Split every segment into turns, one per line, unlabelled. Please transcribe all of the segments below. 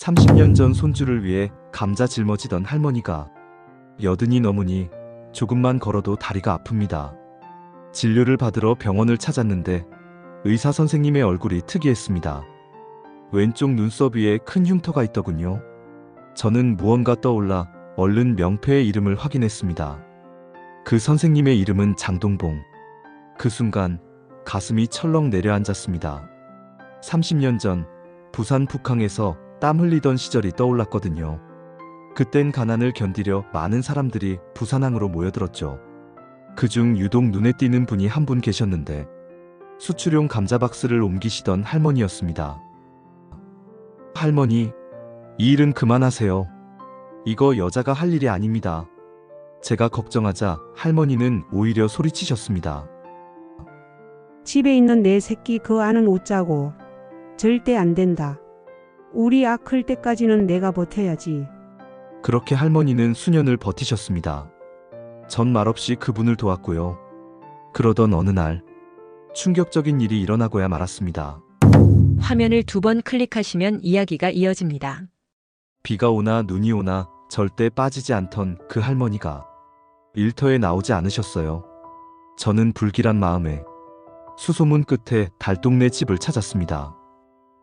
30년 전 손주를 위해 감자 짊어지던 할머니가 여든이 넘으니 조금만 걸어도 다리가 아픕니다. 진료를 받으러 병원을 찾았는데 의사 선생님의 얼굴이 특이했습니다. 왼쪽 눈썹 위에 큰 흉터가 있더군요. 저는 무언가 떠올라 얼른 명패의 이름을 확인했습니다. 그 선생님의 이름은 장동봉. 그 순간 가슴이 철렁 내려앉았습니다. 30년 전 부산 북항에서 땀 흘리던 시절이 떠올랐거든요. 그땐 가난을 견디려 많은 사람들이 부산항으로 모여들었죠. 그중 유독 눈에 띄는 분이 한 분 계셨는데 수출용 감자 박스를 옮기시던 할머니였습니다. 할머니, 이 일은 그만하세요. 이거 여자가 할 일이 아닙니다. 제가 걱정하자 할머니는 오히려 소리치셨습니다.
집에 있는 내 새끼 그 아는 웃자고. 절대 안 된다. 우리 아 클 때까지는 내가 버텨야지.
그렇게 할머니는 수년을 버티셨습니다. 전 말없이 그분을 도왔고요. 그러던 어느 날 충격적인 일이 일어나고야 말았습니다.
화면을 두 번 클릭하시면 이야기가 이어집니다.
비가 오나 눈이 오나 절대 빠지지 않던 그 할머니가 일터에 나오지 않으셨어요. 저는 불길한 마음에 수소문 끝에 달동네 집을 찾았습니다.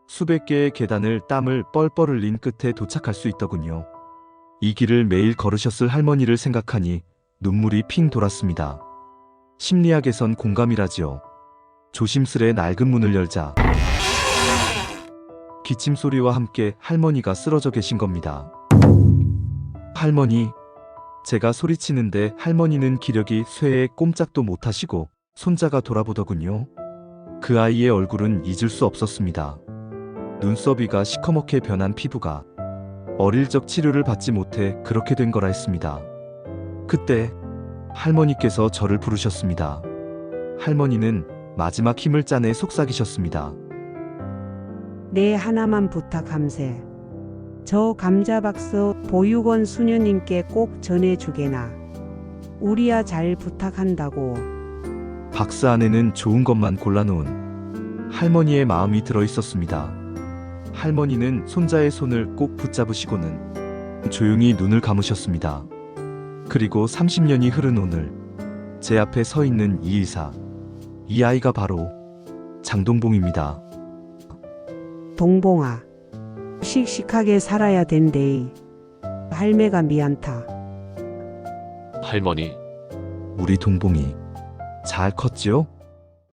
수백 개의 계단을 땀을 뻘뻘 흘린 끝에 도착할 수 있더군요. 이 길을 매일 걸으셨을 할머니를 생각하니 눈물이 핑 돌았습니다. 심리학에선 공감이라지요. 조심스레 낡은 문을 열자 기침 소리와 함께 할머니가 쓰러져 계신 겁니다. 할머니, 제가 소리치는데 할머니는 기력이 쇠에 꼼짝도 못하시고 손자가 돌아보더군요. 그 아이의 얼굴은 잊을 수 없었습니다. 눈썹이가 시커멓게 변한 피부가 어릴 적 치료를 받지 못해 그렇게 된 거라 했습니다. 그때 할머니께서 저를 부르셨습니다. 할머니는 마지막 힘을 짜내 속삭이셨습니다.
내 하나만 부탁함세. 저 감자박스 보육원 수녀님께 꼭 전해주게나. 우리야 잘 부탁한다고.
박스 안에는 좋은 것만 골라놓은 할머니의 마음이 들어 있었습니다. 할머니는 손자의 손을 꼭 붙잡으시고는 조용히 눈을 감으셨습니다. 그리고 30년이 흐른 오늘 제 앞에 서 있는 이 의사. 이 아이가 바로 장동봉입니다.
동봉아. 씩씩하게 살아야 된대이. 할매가 미안타.
할머니,
우리 동봉이 잘 컸지요?